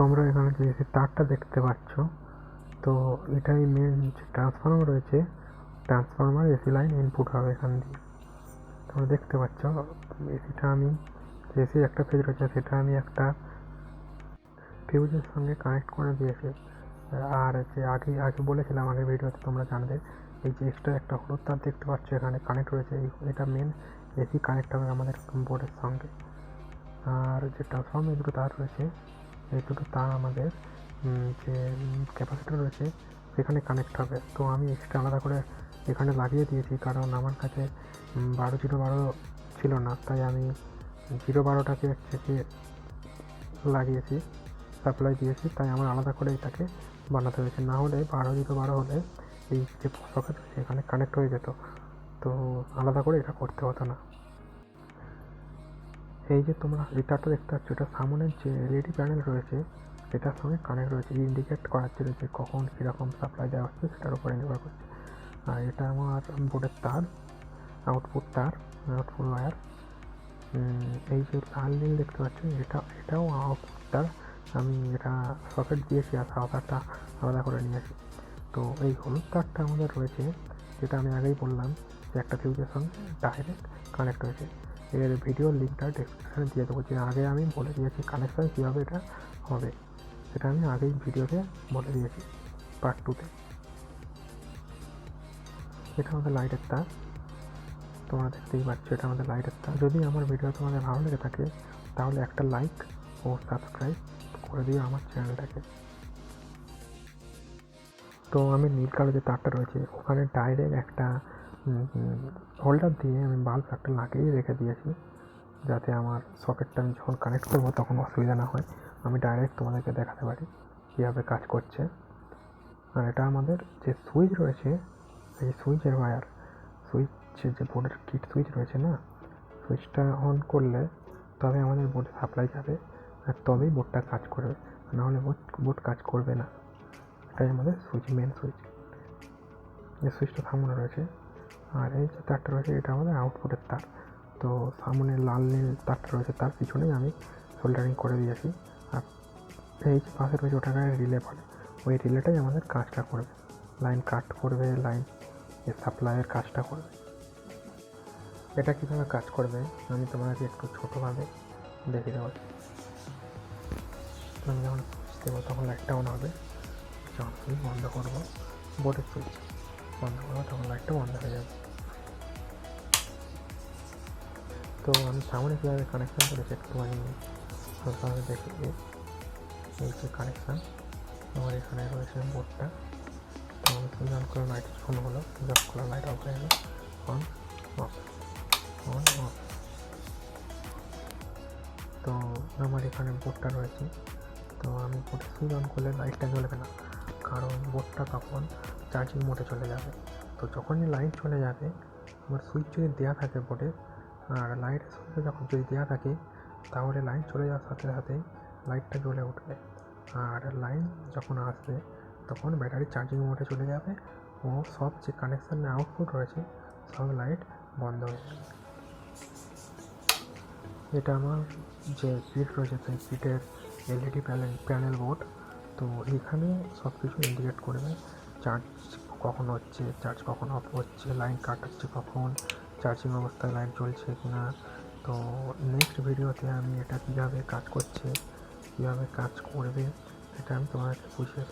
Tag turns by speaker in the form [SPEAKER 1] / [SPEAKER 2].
[SPEAKER 1] তোমরা এখানে যে তারটা দেখতে পাচ্ছ, তো এটাই মেন যে ট্রান্সফর্মার রয়েছে। ট্রান্সফর্মার এসি লাইন ইনপুট হবে এখান দিয়ে। তোমরা দেখতে পাচ্ছ এসিটা আমি এসি একটা ফেজ রয়েছে, সেটা আমি একটা ফিউজের সঙ্গে কানেক্ট করে দিয়েছি। আর যে আগে আগে বলেছিলাম আগের ভিডিওতে তোমরা জানবে, এই যে এক্সট্রা একটা হলুদ তার দেখতে পাচ্ছ, এখানে কানেক্ট রয়েছে এটা মেন এসি কানেক্ট হবে আমাদের বোর্ডের সঙ্গে। আর যে ট্রান্সফর্মার দুটো তার রয়েছে দুটো তার আমাদের যে ক্যাপাসিটার রয়েছে, সেখানে কানেক্ট হবে। তো আমি এক্সট্রা আলাদা করে এখানে লাগিয়ে দিয়েছি, কারণ আমার কাছে বারো জিরো বারো ছিল না। তাই আমি জিরো বারোটাকে যে লাগিয়েছি সাপ্লাই দিয়েছি, তাই আমার আলাদা করে এটাকে বানাতে হয়েছে। না হলে বারো জিরো বারো হলে এই যে সকেট এখানে কানেক্ট হয়ে যেত। তো আলাদা করে এটা করতে হতো না। এই যে তোমরা তারটা দেখতে পাচ্ছ, এটা সামনের যে এলইডি প্যানেল রয়েছে, এটার সঙ্গে কানেক্ট রয়েছে ইন্ডিকেট করার জন্য যে কখন কীরকম সাপ্লাই দেওয়া হচ্ছে, সেটার উপরে নির্ভর করছে। আর এটা আমার বোর্ডের তার আউটপুট তার আউটপুট ওয়্যার এই যে লাল নীল দেখতে পাচ্ছ, এটা, এটাও আউটপুট তার। আমি এটা সকেট দিয়েছি আর সাদা তারটা আলাদা করে নিয়েছি তো এই হলুদ তারটা আমাদের রয়েছে, যেটা আমি আগেই বললাম যে একটা ফিউজের সঙ্গে ডাইরেক্ট কানেক্ট হয়েছে। এর ভিডিওর লিঙ্কটা ডেসক্রিপশানে দিয়ে দেবো। যে আগে আমি বলে দিয়েছি কানেকশান কীভাবে এটা হবে, সেটা আমি আগেই ভিডিওতে বলে দিয়েছি পার্ট টুতে এটা আমাদের লাইটের তার তোমরা দেখতেই পাচ্ছ, এটা আমাদের লাইটের তার যদি আমার ভিডিও তোমাদের ভালো লেগে থাকে, তাহলে একটা লাইক ও সাবস্ক্রাইব করে দিও আমার চ্যানেলটাকে তো আমি নীল কালো যে তারটা রয়েছে, ওখানে ডাইরেক্ট একটা হোল্ডার দিয়ে আমি বাল্ব একটা লাগিয়ে রেখে দিয়েছি। যাতে আমার সকেটটা আমি যখন কানেক্ট করব তখন অসুবিধা না হয়। আমি ডাইরেক্ট তোমাদেরকে দেখাতে পারি কীভাবে কাজ করছে। আর এটা আমাদের যে সুইচ রয়েছে, এই সুইচের ওয়্যার সুইচের যে বোর্ডের কিট সুইচ রয়েছে না সুইচটা অন করলে তবে আমাদের বোর্ডে সাপ্লাই যাবে। আর তবেই বোর্ডটা কাজ করবে। নাহলে বোর্ড বোর্ড কাজ করবে না। এটাই আমাদের সুইচ মেন সুইচ যে সুইচটা সামনে রয়েছে আর এই যে তারটা রয়েছে, এটা আমাদের আউটপুটের তার। তো সামনে লাল নীল তারটা রয়েছে, তার পিছনেই আমি সোল্ডারিং করে দিয়েছি। আর এই যে পাশে রয়েছে, ওটাকে রিলে বলে। ওই রিলেটাই আমাদের কাজটা করবে। লাইন কাট করবে লাইন সাপ্লাইয়ের কাজটা করবে। এটা কীভাবে কাজ করবে, আমি তোমাকে একটু ছোটোভাবে দেখে দেবো। আমি যখন দেবো তখন লাইটটা অন হবে যখন বন্ধ করব বোর্ডের সুইচ বন্ধ করব, তখন লাইটটা বন্ধ হয়ে যাবে। তো আমি সামনে কীভাবে কানেকশান করেছি একটুখানি হালকাভাবে দেখে এই যে কানেকশান আমার এখানে রয়েছে বোর্ডটা তো আমি সুইচ অন করে লাইট ফোন হলো সুইচ করে লাইট অফ হয়ে গেলো। অন অফ অন অফ তো আমার এখানে বোর্ডটা রয়েছে। তো আমি বোর্ডে সুইচ অন করলে লাইটটা জ্বলবে না, কারণ বোর্ডটা তখন চার্জিং মোডে চলে যাবে। তো যখনই লাইট চলে যাবে, আমার সুইচ যদি দেওয়া থাকে বোর্ডে আর লাইটের সুইচে যখন যদি দেওয়া থাকে, তাহলে লাইন চলে যাওয়ার সাথে সাথেই লাইটটা জ্বলে উঠবে। আর লাইন যখন আসবে, তখন ব্যাটারি চার্জিং মোডে চলে যাবে ও সব যে কানেকশান আউটপুট রয়েছে, সব লাইট বন্ধ হয়ে যাবে। এটা আমার যে কিট রয়েছে, সেই কিটের এলইডি প্যানেল প্যানেল বোর্ড তো এখানে সব কিছু ইন্ডিকেট করবে চার্জ কখন হচ্ছে চার্জ কখন অফ হচ্ছে লাইন কাট হচ্ছে কখন চার্জিং অবস্থায় লাইট জ্বলছে কি না তো নেক্সট ভিডিওতে আমি এটা কীভাবে কাজ করছে, কীভাবে কাজ করবে এটা আমি তোমাদেরকে বুঝিয়ে